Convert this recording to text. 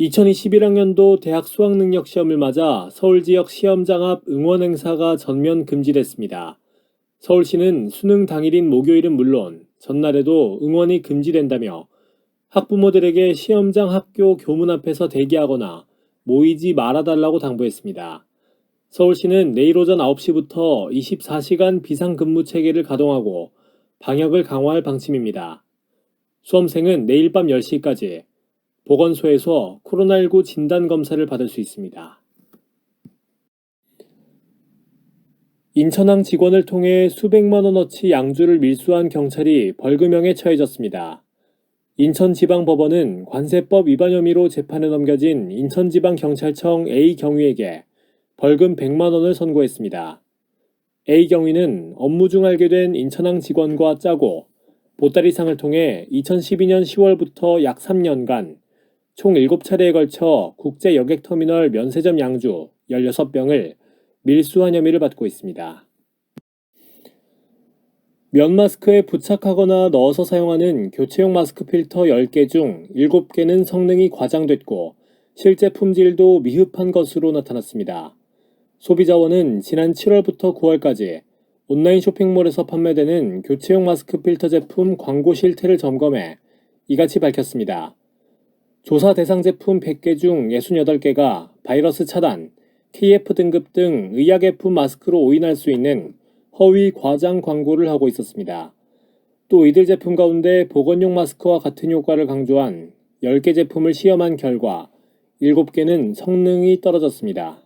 2021학년도 대학 수학능력 시험을 맞아 서울 지역 시험장 앞 응원 행사가 전면 금지됐습니다. 서울시는 수능 당일인 목요일은 물론 전날에도 응원이 금지된다며 학부모들에게 시험장 학교 교문 앞에서 대기하거나 모이지 말아달라고 당부했습니다. 서울시는 내일 오전 9시부터 24시간 비상근무 체계를 가동하고 방역을 강화할 방침입니다. 수험생은 내일 밤 10시까지 보건소에서 코로나19 진단 검사를 받을 수 있습니다. 인천항 직원을 통해 수백만 원어치 양주를 밀수한 경찰이 벌금형에 처해졌습니다. 인천지방법원은 관세법 위반 혐의로 재판에 넘겨진 인천지방경찰청 A 경위에게 벌금 100만 원을 선고했습니다. A 경위는 업무 중 알게 된 인천항 직원과 짜고 보따리상을 통해 2012년 10월부터 약 3년간 총 7차례에 걸쳐 국제 여객터미널 면세점 양주 16병을 밀수한 혐의를 받고 있습니다. 면 마스크에 부착하거나 넣어서 사용하는 교체용 마스크 필터 10개 중 7개는 성능이 과장됐고 실제 품질도 미흡한 것으로 나타났습니다. 소비자원은 지난 7월부터 9월까지 온라인 쇼핑몰에서 판매되는 교체용 마스크 필터 제품 광고 실태를 점검해 이같이 밝혔습니다. 조사 대상 제품 100개 중 68개가 바이러스 차단, KF 등급 등 의약외품 마스크로 오인할 수 있는 허위 과장 광고를 하고 있었습니다. 또 이들 제품 가운데 보건용 마스크와 같은 효과를 강조한 10개 제품을 시험한 결과 7개는 성능이 떨어졌습니다.